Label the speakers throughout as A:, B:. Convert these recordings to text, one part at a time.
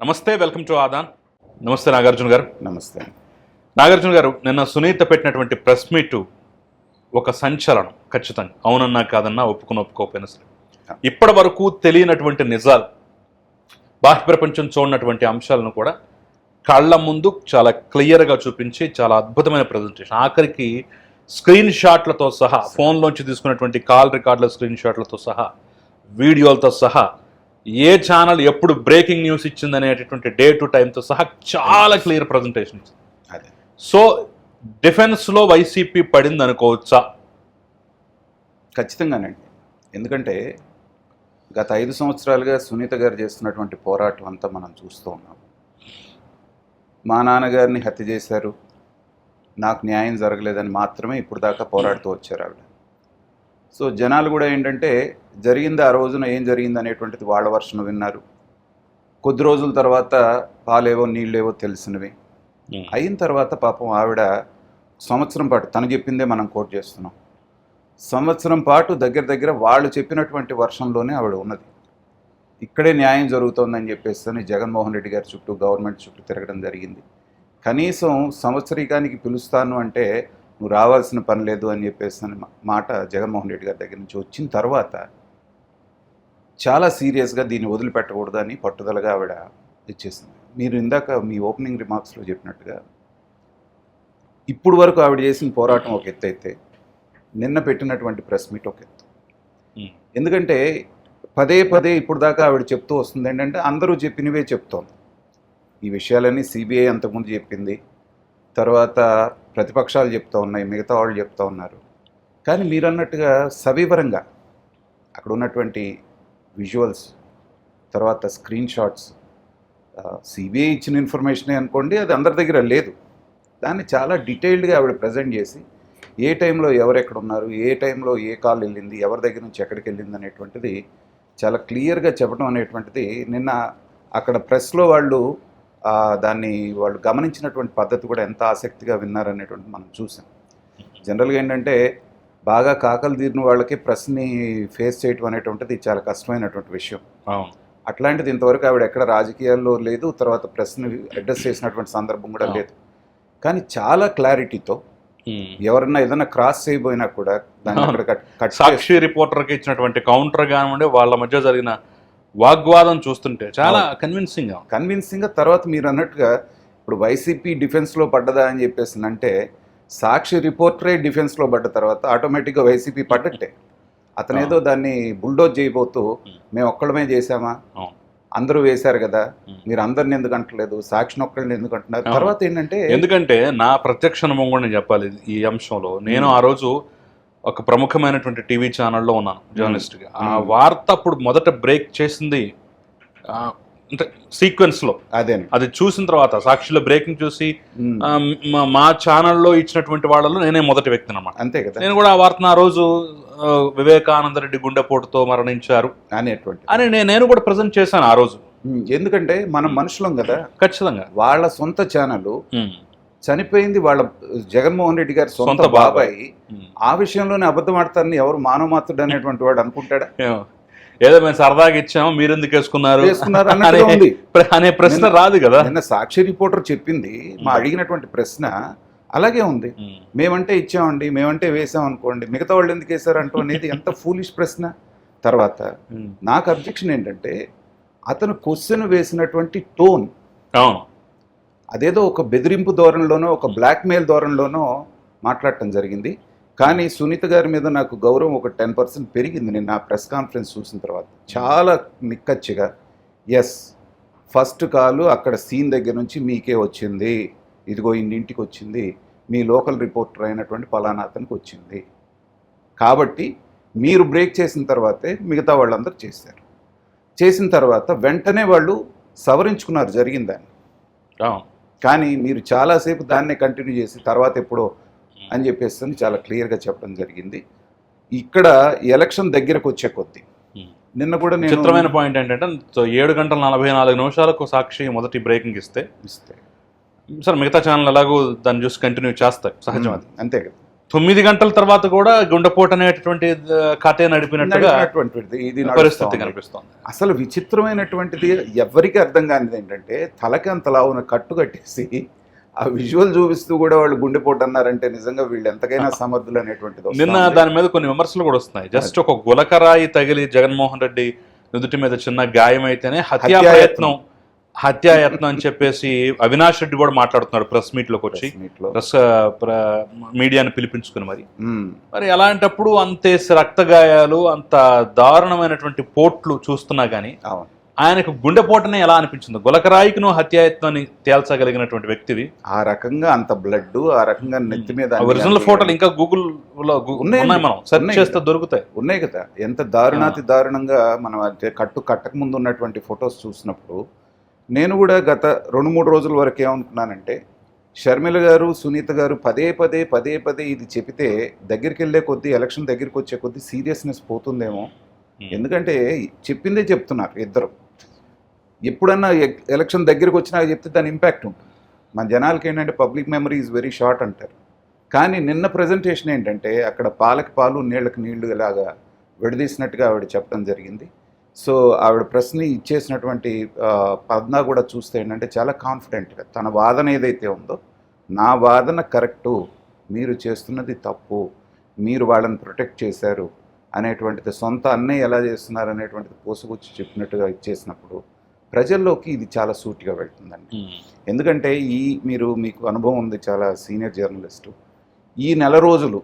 A: నమస్తే welcome to Aadan. నమస్తే నాగార్జున గారు.
B: నమస్తే.
A: నాగార్జున గారు నిన్న సునీత పెట్టినటువంటి ప్రెస్ మీట్ ఒక సంచలనం ఖచ్చితంగా. అవునన్నా కాదన్నా ఒప్పుకుని ఒప్పుకోకపోయినా సరే. ఇప్పటి వరకు తెలియనటువంటి నిజాలు బాహ్య ప్రపంచం చూడనటువంటి అంశాలను కూడా కళ్ళ ముందు చాలా క్లియర్గా చూపించి చాలా అద్భుతమైన ప్రజెంటేషన్ ఆఖరికి స్క్రీన్ షాట్లతో సహా ఫోన్లోంచి తీసుకున్నటువంటి కాల్ రికార్డుల స్క్రీన్ షాట్లతో సహా వీడియోలతో సహా ఏ ఛానల్ ఎప్పుడు బ్రేకింగ్ న్యూస్ ఇచ్చిందనేటటువంటి డే టు టైంతో సహా చాలా క్లియర్ ప్రజెంటేషన్ ఇచ్చింది
B: అదే.
A: సో డిఫెన్స్లో వైసీపీ పడింది అనుకోవచ్చా
B: ఖచ్చితంగానండి. ఎందుకంటే గత ఐదు సంవత్సరాలుగా సునీత గారు చేస్తున్నటువంటి పోరాటం అంతా మనం చూస్తూ ఉన్నాం. మా నాన్నగారిని హత్య చేశారు. నాకు న్యాయం జరగలేదని మాత్రమే ఇప్పుడు దాకా పోరాడుతూ వచ్చారు ఆవిడ. సో జనాలు కూడా ఏంటంటే జరిగింది ఆ రోజున ఏం జరిగింది అనేటువంటిది వాళ్ళ వర్షం విన్నారు. కొద్ది రోజుల తర్వాత పాలేవో నీళ్ళేవో తెలిసినవి. అయిన తర్వాత పాపం ఆవిడ సంవత్సరం పాటు తను చెప్పిందే మనం కోట్ చేస్తున్నాం. సంవత్సరం పాటు దగ్గర దగ్గర వాళ్ళు చెప్పినటువంటి వర్షంలోనే ఆవిడ ఉన్నది. ఇక్కడే న్యాయం జరుగుతోందని చెప్పేసి జగన్మోహన్ రెడ్డి గారి చుట్టూ గవర్నమెంట్ చుట్టూ తిరగడం జరిగింది. కనీసం సంవత్సరికానికి పిలుస్తాను అంటే నువ్వు రావాల్సిన పని లేదు అని చెప్పేసి మాట జగన్మోహన్ రెడ్డి గారి దగ్గర నుంచి వచ్చిన తర్వాత చాలా సీరియస్గా దీన్ని వదిలిపెట్టకూడదు అని పట్టుదలగా ఆవిడ ఇచ్చేసింది. మీరు ఇందాక మీ ఓపెనింగ్ రిమార్క్స్లో చెప్పినట్టుగా ఇప్పుడు వరకు ఆవిడ చేసిన పోరాటం ఒక ఎత్తు అయితే నిన్న పెట్టినటువంటి ప్రెస్ మీట్ ఒక ఎత్తు. ఎందుకంటే పదే పదే ఇప్పుడు దాకా ఆవిడ చెప్తూ వస్తుంది ఏంటంటే అందరూ చెప్పినవే చెప్తోంది. ఈ విషయాలన్నీ సిబిఐ అంతకుముందు చెప్పింది. తర్వాత ప్రతిపక్షాలు చెప్తూ ఉన్నాయి మిగతా వాళ్ళు చెప్తూ ఉన్నారు. కానీ మీరు అన్నట్టుగా సవివరంగా అక్కడ ఉన్నటువంటి విజువల్స్ తర్వాత స్క్రీన్ షాట్స్ సిబిఐ ఇచ్చిన ఇన్ఫర్మేషనే అనుకోండి అది అందరి దగ్గర లేదు. దాన్ని చాలా డీటెయిల్డ్గా ఆవిడ ప్రజెంట్ చేసి ఏ టైంలో ఎవరెక్కడ ఉన్నారు ఏ టైంలో ఏ కాల్ వెళ్ళింది ఎవరి దగ్గర నుంచి ఎక్కడికి వెళ్ళింది అనేటువంటిది చాలా క్లియర్గా చెప్పడం అనేటువంటిది నిన్న అక్కడ ప్రెస్లో వాళ్ళు దాన్ని వాళ్ళు గమనించినటువంటి పద్ధతి కూడా ఎంత ఆసక్తిగా విన్నారనేటువంటి మనం చూసాం. జనరల్గా ఏంటంటే బాగా కాకలు తీరిన వాళ్ళకి ప్రెస్ని ఫేస్ చేయటం అనేటువంటిది చాలా కష్టమైనటువంటి విషయం. అట్లాంటిది ఇంతవరకు ఆవిడ ఎక్కడ రాజకీయాల్లో లేదు తర్వాత ప్రెస్ని అడ్రస్ చేసినటువంటి సందర్భం కూడా లేదు. కానీ చాలా క్లారిటీతో ఎవరన్నా ఏదైనా క్రాస్ చేయబోయినా కూడా దాన్ని అక్కడ కట్
A: సాక్షి రిపోర్టర్కి ఇచ్చినటువంటి కౌంటర్ కానివ్వండి వాళ్ళ మధ్య జరిగిన వాగ్వాదం చూస్తుంటే చాలా కన్విన్సింగ్
B: కన్విన్సింగ్గా తర్వాత మీరు అన్నట్టుగా ఇప్పుడు వైసీపీ డిఫెన్స్లో పడ్డదా అని చెప్పేసి అంటే సాక్షి రిపోర్టరే డిఫెన్స్లో పడ్డ తర్వాత ఆటోమేటిక్గా వైసీపీ పడ్డట్టే. అతను ఏదో దాన్ని బుల్డోజ్ చేయబోతూ మేము ఒక్కడమే చేశామా. అందరూ వేశారు కదా. మీరు అందరిని ఎందుకు అంటలేదు? సాక్షిని ఒక్కడిని ఎందుకు అంటున్నారు. తర్వాత ఏంటంటే
A: ఎందుకంటే నా ప్రత్యక్ష అనుభవం కూడా నేను చెప్పాలి ఈ అంశంలో. నేను ఆ రోజు ఒక ప్రముఖమైనటువంటి టీవీ ఛానల్లో ఉన్నాను జర్నలిస్ట్గా. ఆ. వార్త అప్పుడు మొదట బ్రేక్ చేసింది అంటే సీక్వెన్స్లో.
B: అదే
A: అది చూసిన తర్వాత సాక్షిలో బ్రేకింగ్ చూసి మా- ఛానల్లో ఇచ్చినటువంటి వాళ్ళలో నేనే మొదటి వ్యక్తిని అనమాట
B: అంతే కదా.
A: నేను కూడా ఆ వార్తను ఆ రోజు వివేకానంద రెడ్డి గుండెపోటుతో మరణించారు.
B: అనేటువంటి.
A: అని నేను కూడా ప్రజెంట్ చేశాను ఆ రోజు.
B: ఎందుకంటే మనం మనుషులం కదా.
A: ఖచ్చితంగా.
B: వాళ్ళ సొంత ఛానల్ చనిపోయింది వాళ్ళ జగన్మోహన్ రెడ్డి గారి సొంత
A: బాబాయ్.
B: ఆ విషయంలోనే అబద్ధం ఆడతారని ఎవరు మానవమాత్రుడు అనేటువంటి వాడు అనుకుంటాడా.
A: ఏదో మేము సరదాగా ఇచ్చాము మీరు ఎందుకు వేసుకున్నారు అనే- ప్రశ్న రాదు కదా.
B: నిన్న సాక్షి రిపోర్టర్ చెప్పింది మా. అడిగినటువంటి ప్రశ్న అలాగే ఉంది. మేమంటే ఇచ్చామండి మేమంటే వేసాం అనుకోండి మిగతా వాళ్ళు ఎందుకు వేశారు అంటూ అనేది ఎంత ఫూలిష్ ప్రశ్న. తర్వాత. నాకు అబ్జెక్షన్ ఏంటంటే అతను క్వశ్చన్ వేసినటువంటి టోన్
A: అవును.
B: అదేదో ఒక బెదిరింపు ధోరణిలోనో ఒక బ్లాక్మెయిల్ ధోరణిలోనో మాట్లాడటం జరిగింది. కానీ సునీత గారి మీద నాకు గౌరవం ఒక టెన్ పర్సెంట్ పెరిగింది నేను నా ప్రెస్ కాన్ఫరెన్స్ చూసిన తర్వాత. చాలా నిక్కచ్చిగా ఎస్ ఫస్ట్ కాలు అక్కడ సీన్ దగ్గర నుంచి మీకే వచ్చింది. ఇదిగో ఇంటికి వచ్చింది. మీ లోకల్ రిపోర్టర్ అయినటువంటి పలానా అతనికి వచ్చింది. కాబట్టి మీరు బ్రేక్ చేసిన తర్వాతే మిగతా వాళ్ళందరూ చేశారు. చేసిన తర్వాత వెంటనే వాళ్ళు సవరించుకున్నారు జరిగిందని. కానీ మీరు చాలాసేపు దాన్నే కంటిన్యూ చేసి తర్వాత ఎప్పుడో అని చెప్పేసి చాలా క్లియర్గా చెప్పడం జరిగింది ఇక్కడ ఎలక్షన్ దగ్గరకు వచ్చే కొద్దీ. నిన్న కూడా నేను
A: చిత్రమైన పాయింట్ ఏంటంటే సో ఏడు గంటల నలభై నాలుగు నిమిషాలకు సాక్షి మొదటి బ్రేకింగ్ ఇస్తే
B: ఇస్తే.
A: సరే మిగతా ఛానల్ ఎలాగో దాన్ని చూసి కంటిన్యూ చేస్తాయి సహజం అది
B: అంతే కదా
A: తొమ్మిది గంటల తర్వాత కూడా గుండెపోటు అనేటటువంటి ఆ, కథే నడిపినట్టుగా
B: ఇది
A: పరిస్థితి. కనిపిస్తోంది
B: అసలు విచిత్రమైనటువంటిది ఎవరికి అర్థం కానిది ఏంటంటే తలకి అంత లావున కట్టు కట్టేసి ఆ విజువల్ చూపిస్తూ కూడా వాళ్ళు గుండెపోటు అన్నారంటే నిజంగా వీళ్ళు ఎంతకైనా సమర్థులు అనేటువంటిది
A: నిన్న. దాని మీద కొన్ని విమర్శలు కూడా వస్తున్నాయి జస్ట్ ఒక గులకరాయి తగిలి జగన్మోహన్ రెడ్డి నుదుటి మీద చిన్న గాయం అయితేనే హత్యా. ప్రయత్నం హత్యాయత్నం అని చెప్పేసి అవినాష్ రెడ్డి కూడా మాట్లాడుతున్నాడు ప్రెస్ మీట్లోకి వచ్చి. ప్రెస్ ప్ర- మీడియాని పిలిపించుకుని మరి. మరి అలాంటప్పుడు అంతే రక్త గాయాలు అంత దారుణమైనటువంటి పోట్లు చూస్తున్నా గానీ
B: అవును.
A: ఆయనకు గుండెపోటనే ఎలా అనిపించింది? గులకరాయికి నువ్వు హత్యాయత్నాన్ని తేల్చగలిగినటువంటి వ్యక్తివి?
B: ఆ రకంగా అంత బ్లడ్ ఆ రకంగా నెత్తి మీద
A: ఒరిజినల్ ఫోటోలు ఇంకా
B: గూగుల్లో.
A: ఉన్నాయి. మనం. సెర్చ్ చేస్తే. దొరుకుతాయి.
B: ఉన్నాయి కదా. ఎంత దారుణాతి దారుణంగా మనం కట్టు కట్టక ముందు ఉన్నటువంటి ఫొటోస్ చూసినప్పుడు నేను కూడా గత రెండు మూడు రోజుల వరకు ఏమనుకున్నానంటే షర్మిల గారు సునీత గారు పదే పదే పదే పదే ఇది చెబితే దగ్గరికి వెళ్ళే కొద్దీ ఎలక్షన్ దగ్గరికి వచ్చే కొద్దీ సీరియస్నెస్ పోతుందేమో. ఎందుకంటే చెప్పిందే చెప్తున్నారు ఇద్దరు. ఎప్పుడన్నా ఎలక్షన్ దగ్గరికి వచ్చినా చెప్తే దాని ఇంపాక్ట్ ఉంటుంది. మన జనాలకి ఏంటంటే public memory is very short అంటారు. కానీ నిన్న ప్రజెంటేషన్ ఏంటంటే అక్కడ పాలకి పాలు నీళ్ళకి నీళ్ళు ఇలాగా విడదీసినట్టుగా ఆవిడ చెప్పడం జరిగింది. సో ఆవిడ ప్రశ్న ఇచ్చేసినటువంటి ఆ, పద్నా కూడా చూస్తే ఏంటంటే చాలా కాన్ఫిడెంట్గా తన వాదన ఏదైతే ఉందో నా వాదన కరెక్టు మీరు చేస్తున్నది తప్పు మీరు వాళ్ళని ప్రొటెక్ట్ చేశారు అనేటువంటిది సొంత అన్నయ్య ఎలా చేస్తున్నారు అనేటువంటిది పోసుకొచ్చి చెప్పినట్టుగా ఇచ్చేసినప్పుడు ప్రజల్లోకి ఇది చాలా సూటిగా వెళ్తుందండి. ఎందుకంటే ఈ మీరు మీకు అనుభవం ఉంది చాలా సీనియర్ జర్నలిస్టు. ఈ నెల రోజులు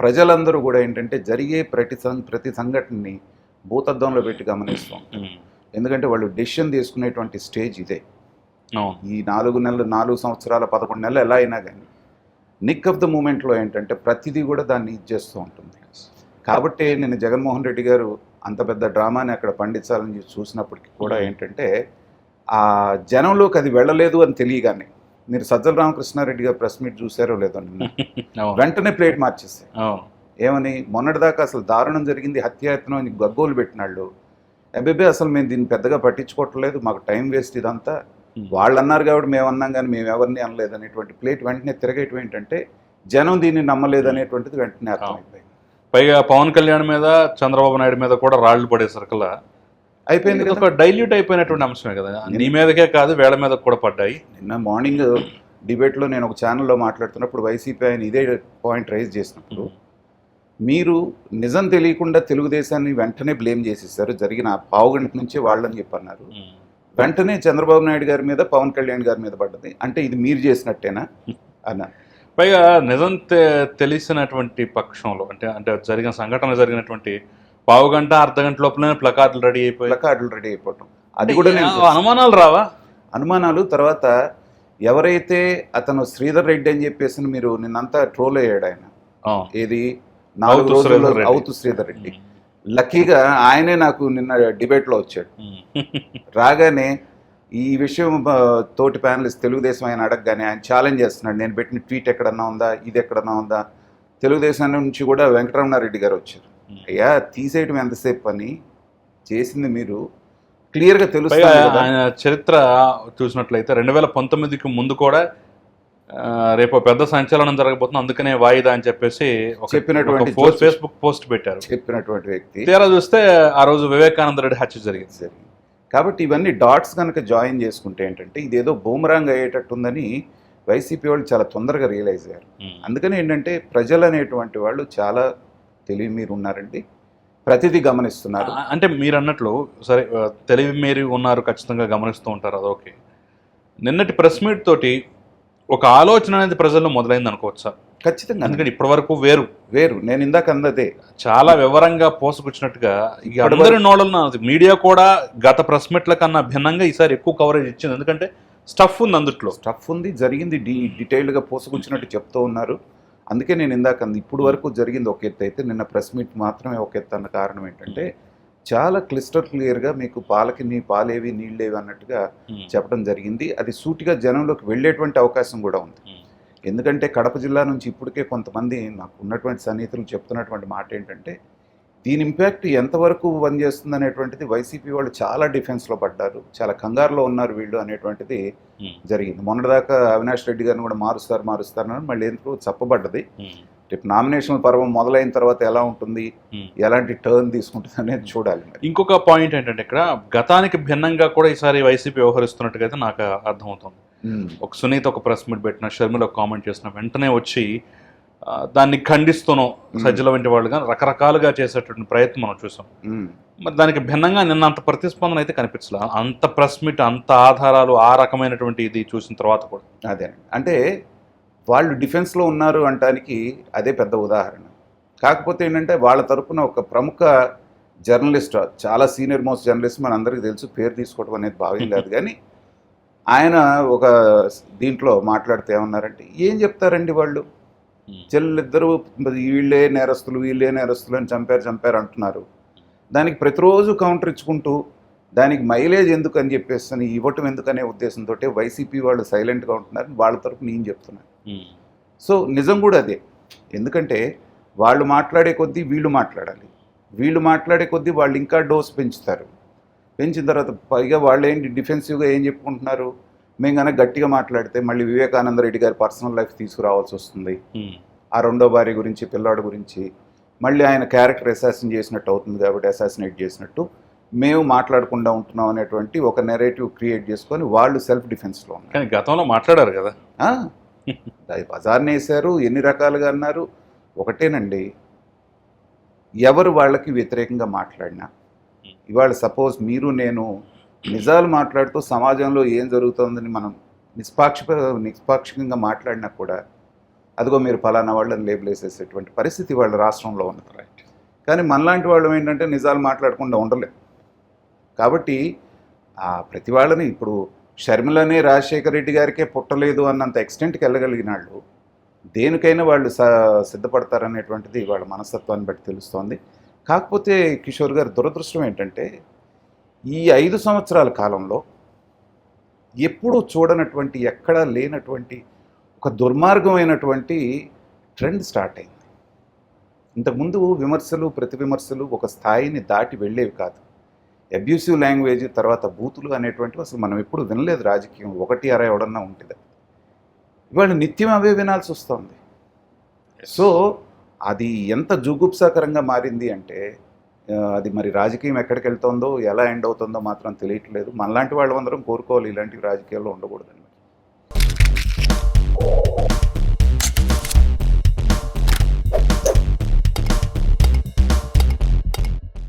B: ప్రజలందరూ కూడా ఏంటంటే జరిగే ప్రతి సం- ప్రతి సంఘటనని భూతద్దంలో పెట్టి గమనిస్తాం. ఎందుకంటే వాళ్ళు డెసిషన్ తీసుకునేటువంటి స్టేజ్ ఇదే. ఈ నాలుగు నెలలు నాలుగు సంవత్సరాల పదకొండు నెలలు ఎలా అయినా కానీ నిక్ ఆఫ్ ద మూమెంట్లో ఏంటంటే ప్రతిదీ కూడా దాన్ని ఇది చేస్తూ ఉంటుంది. కాబట్టి నేను జగన్మోహన్ రెడ్డి గారు అంత పెద్ద డ్రామాని అక్కడ పండించాలని చూసినప్పటికీ కూడా ఏంటంటే ఆ జనంలోకి అది వెళ్ళలేదు అని తెలియగానే మీరు సజ్జల రామకృష్ణారెడ్డి గారు ప్రెస్ మీట్ చూసారో లేదో వెంటనే ప్లేట్ మార్చేస్తాయి
A: అవును.
B: ఏమని? మొన్నటిదాకా అసలు దారుణం జరిగింది హత్యాయత్నం అని గగ్గోలు పెట్టినాళ్ళు. అబ్బే అసలు మేము దీన్ని పెద్దగా పట్టించుకోవట్లేదు మాకు టైం వేస్ట్ ఇదంతా. వాళ్ళు అన్నారు కాబట్టి మేము అన్నాం కానీ మేము ఎవరిని అనలేదు అనేటువంటి ప్లేట్ వెంటనే తిరగేయటం ఏంటంటే జనం దీన్ని నమ్మలేదు అనేటువంటిది వెంటనే అర్థమైపోయింది.
A: పైగా పవన్ కళ్యాణ్ మీద చంద్రబాబు నాయుడు మీద కూడా రాళ్ళు పడే సరుకుల
B: అయిపోయింది
A: ఒక డైల్యూట్ అయిపోయినటువంటి అంశమే కదా. నీ మీదకే కాదు వేళ మీద కూడా పడ్డాయి.
B: నిన్న మార్నింగ్ డిబేట్లో నేను ఒక ఛానల్లో మాట్లాడుతున్నప్పుడు వైసీపీ ఆయన ఇదే పాయింట్ రైజ్ చేసినప్పుడు మీరు నిజం తెలియకుండా తెలుగుదేశాన్ని వెంటనే బ్లేమ్ చేసేసారు. జరిగిన పావుగంట నుంచి వాళ్ళని చెప్పన్నారు. వెంటనే చంద్రబాబు నాయుడు గారి మీద పవన్ కళ్యాణ్ గారి మీద పడ్డది. అంటే ఇది మీరు చేసినట్టేనా? అన్న.
A: పైగా నిజం తెలిసినటువంటి పక్షంలో అంటే అంటే జరిగిన సంఘటన జరిగినటువంటి పావు గంట అర్ధ గంట లోపలనే ప్లకార్డులు రెడీ అయిపోయి
B: ప్లకార్డులు రెడీ అయిపోవటం. అది కూడా నేను
A: అనుమానాలు రావా?
B: అనుమానాలు తర్వాత ఎవరైతే అతను శ్రీధర్ రెడ్డి అని చెప్పేసి మీరు నిన్నంతా ట్రోల్ అయ్యాడు ఆయన. ఏది? నాలుగు రోజుల్లో. అవుతు శ్రీధర్ రెడ్డి. లక్కీగా ఆయనే నాకు నిన్న డిబేట్లో వచ్చాడు. రాగానే ఈ విషయం తోటి ప్యానలిస్ట్ తెలుగుదేశం ఆయన అడగగానే ఆయన ఛాలెంజ్ చేస్తున్నాడు. నేను పెట్టిన ట్వీట్ ఎక్కడన్నా ఉందా? ఇది ఎక్కడన్నా ఉందా? తెలుగుదేశం నుంచి కూడా వెంకటరమణారెడ్డి గారు వచ్చారు. అయ్యా తీసేయటం ఎంతసేపు పని చేసింది మీరు క్లియర్గా కదా.
A: ఆయన చరిత్ర చూసినట్లయితే రెండు వేల పంతొమ్మిదికి ముందు కూడా రేపు పెద్ద సంచలనం జరగబోతుంది. అందుకనే వాయిదా అని చెప్పేసి ఒక-
B: చెప్పినటువంటి.
A: ఫేస్బుక్ పోస్ట్ పెట్టారు.
B: చెప్పినటువంటి వ్యక్తి.
A: తీరా చూస్తే ఆ రోజు వివేకానంద రెడ్డి హత్య జరిగింది.
B: జరిగింది. కాబట్టి ఇవన్నీ డాట్స్ కనుక జాయిన్ చేసుకుంటే ఏంటంటే ఇదేదో బూమరాంగ్ అయ్యేటట్టుందని వైసీపీ వాళ్ళు చాలా తొందరగా రియలైజ్ అయ్యారు. అందుకని ఏంటంటే ప్రజలు అనేటువంటి వాళ్ళు చాలా తెలివి మీరు ఉన్నారండి. ప్రతిదీ గమనిస్తున్నారు.
A: అంటే మీరు అన్నట్లు సరే తెలివి మీరు ఉన్నారు ఖచ్చితంగా గమనిస్తూ ఉంటారు. అది ఓకే. నిన్నటి ప్రెస్ మీట్ తోటి ఒక ఆలోచన అనేది ప్రజల్లో మొదలైంది అనుకోవచ్చా?
B: ఖచ్చితంగా.
A: ఎందుకంటే ఇప్పటి వరకు వేరు.
B: వేరు. నేను ఇందాక అందదే
A: చాలా వివరంగా పోసుకొచ్చినట్టుగా అందరి నోడలను మీడియా కూడా గత ప్రెస్ మీట్ల కన్నా భిన్నంగా ఈసారి ఎక్కువ కవరేజ్ ఇచ్చింది. ఎందుకంటే స్టఫ్ ఉంది అందుట్లో.
B: స్టఫ్ ఉంది జరిగింది డీ డీటెయిల్డ్గా పోసుకొచ్చినట్టు చెప్తూ ఉన్నారు. అందుకే నేను ఇందాక అంది ఇప్పుడు వరకు జరిగింది ఒక ఎత్తు. అయితే నిన్న ప్రెస్ మీట్ మాత్రమే ఒక ఎత్తు అన్న కారణం ఏంటంటే చాలా క్లిస్టర్ క్లియర్గా మీకు పాలకి నీ పాలేవి నీళ్ళేవి అన్నట్టుగా. చెప్పడం జరిగింది. అది సూటిగా జనంలోకి వెళ్ళేటువంటి అవకాశం కూడా ఉంది. ఎందుకంటే కడప జిల్లా నుంచి ఇప్పటికే కొంతమంది నాకు ఉన్నటువంటి సన్నిహితులు చెప్తున్నటువంటి మాట ఏంటంటే దీని ఇంపాక్ట్ ఎంతవరకు పనిచేస్తుంది అనేటువంటిది వైసీపీ వాళ్ళు చాలా డిఫెన్స్లో పడ్డారు. చాలా కంగారులో ఉన్నారు వీళ్ళు అనేటువంటిది జరిగింది. మొన్నటిదాకా అవినాష్ రెడ్డి గారిని కూడా మారుస్తారు మారుస్తారని మళ్ళీ ఎందుకు చెప్పబడ్డది. రేపు నామినేషన్ పర్వం మొదలైన తర్వాత ఎలా ఉంటుంది. ఎలాంటి టర్న్ తీసుకుంటుంది అనేది చూడాలి మరి.
A: ఇంకొక పాయింట్ ఏంటంటే ఇక్కడ గతానికి భిన్నంగా కూడా ఈసారి వైసీపీ వ్యవహరిస్తున్నట్టుగా అయితే నాకు అర్థమవుతుంది. ఒక సునీత ఒక ప్రెస్ మీట్ పెట్టిన షర్మిల ఒక కామెంట్ చేసిన వెంటనే వచ్చి దాన్ని ఖండిస్తూనో సజ్జల వంటి వాళ్ళు కానీ రకరకాలుగా చేసేటువంటి ప్రయత్నం మనం చూసాం. మరి దానికి భిన్నంగా నిన్న అంత ప్రతిస్పందన అయితే కనిపించలే. అంత ప్రెస్ మీట్ అంత ఆధారాలు ఆ రకమైనటువంటి ఇది చూసిన తర్వాత కూడా.
B: అదే. అంటే వాళ్ళు డిఫెన్స్లో ఉన్నారు అంటానికి అదే పెద్ద ఉదాహరణ. కాకపోతే ఏంటంటే వాళ్ళ తరపున ఒక ప్రముఖ జర్నలిస్ట్ చాలా సీనియర్ మోస్ట్ జర్నలిస్ట్ మన అందరికీ తెలుసు పేరు తీసుకోవడం అనేది భావ్యం కాదు కానీ ఆయన ఒక దీంట్లో మాట్లాడితే ఏమన్నారంటే ఏం చెప్తారండి వాళ్ళు?
A: ఉమ్,
B: చెల్లిద్దరూ వీళ్ళే నేరస్తులు వీళ్ళే నేరస్తులు అని చంపారు చంపారు అంటున్నారు. దానికి ప్రతిరోజు కౌంటర్ ఇచ్చుకుంటూ దానికి మైలేజ్ ఎందుకు అని చెప్పేసి ఇవ్వటం ఎందుకనే ఉద్దేశంతో వైసీపీ వాళ్ళు సైలెంట్గా ఉంటున్నారు వాళ్ళ తరపు నేను చెప్తున్నాను సో నిజం కూడా అదే. ఎందుకంటే వాళ్ళు మాట్లాడే కొద్దీ వీళ్ళు మాట్లాడాలి. వీళ్ళు మాట్లాడే కొద్దీ వాళ్ళు ఇంకా డోస్ పెంచుతారు. పెంచిన తర్వాత పైగా వాళ్ళు ఏంటి డిఫెన్సివ్గా ఏం చెప్పుకుంటున్నారు? మేము కనుక గట్టిగా మాట్లాడితే మళ్ళీ వివేకానంద రెడ్డి గారి పర్సనల్ లైఫ్ తీసుకురావాల్సి వస్తుంది. ఆ రెండో భార్య గురించి పిల్లాడు గురించి మళ్ళీ ఆయన క్యారెక్టర్ అసాసిన్ చేసినట్టు అవుతుంది కాబట్టి అసాసినేట్ చేసినట్టు మేము మాట్లాడకుండా ఉంటున్నాం అనేటువంటి ఒక నెరేటివ్ క్రియేట్ చేసుకొని వాళ్ళు సెల్ఫ్ డిఫెన్స్లో ఉన్నారు.
A: కానీ గతంలో మాట్లాడారు కదా?
B: అది బజార్ని వేశారు ఎన్ని రకాలుగా అన్నారు? ఒకటేనండి ఎవరు వాళ్ళకి వ్యతిరేకంగా మాట్లాడినా. ఇవాళ సపోజ్ మీరు నేను నిజాలు మాట్లాడుతూ సమాజంలో ఏం జరుగుతుందని మనం నిష్పాక్ష నిష్పాక్షికంగా మాట్లాడినా కూడా అదిగో మీరు ఫలానా వాళ్ళని లేబుల్ వేసేసేటువంటి పరిస్థితి వాళ్ళ రాష్ట్రంలో ఉన్నది.
A: రైట్
B: కానీ మనలాంటి వాళ్ళు ఏంటంటే నిజాలు మాట్లాడకుండా ఉండలేం. కాబట్టి ఆ ప్రతి వాళ్ళని ఇప్పుడు షర్మిలని రాజశేఖర రెడ్డి గారికే పుట్టలేదు అన్నంత ఎక్స్టెంట్కి వెళ్ళగలిగిన వాళ్ళు దేనికైనా వాళ్ళు సిద్ధపడతారనేటువంటిది వాళ్ళ మనస్తత్వాన్ని బట్టి తెలుస్తోంది. కాకపోతే కిషోర్ గారి దురదృష్టం ఏంటంటే ఈ ఐదు సంవత్సరాల కాలంలో ఎప్పుడూ చూడనటువంటి ఎక్కడా లేనటువంటి ఒక దుర్మార్గమైనటువంటి ట్రెండ్ స్టార్ట్ అయింది. ఇంతకుముందు విమర్శలు ప్రతి విమర్శలు ఒక స్థాయిని దాటి వెళ్ళేవి కాదు. అబ్యూసివ్ లాంగ్వేజ్ తర్వాత బూతులు అనేటువంటివి అసలు మనం ఎప్పుడు వినలేదు రాజకీయం. ఒకటి అర ఎవడన్నా ఉంటుంది ఇవాళ నిత్యం అవే వినాల్సి వస్తుంది. సో అది ఎంత జుగుప్సాకరంగా మారింది అంటే అది మరి రాజకీయం ఎక్కడికి వెళ్తుందో ఎలా ఎండ్ అవుతుందో మాత్రం తెలియట్లేదు. మనలాంటి వాళ్ళందరం కోరుకోవాలి ఇలాంటి రాజకీయాల్లో ఉండకూడదని.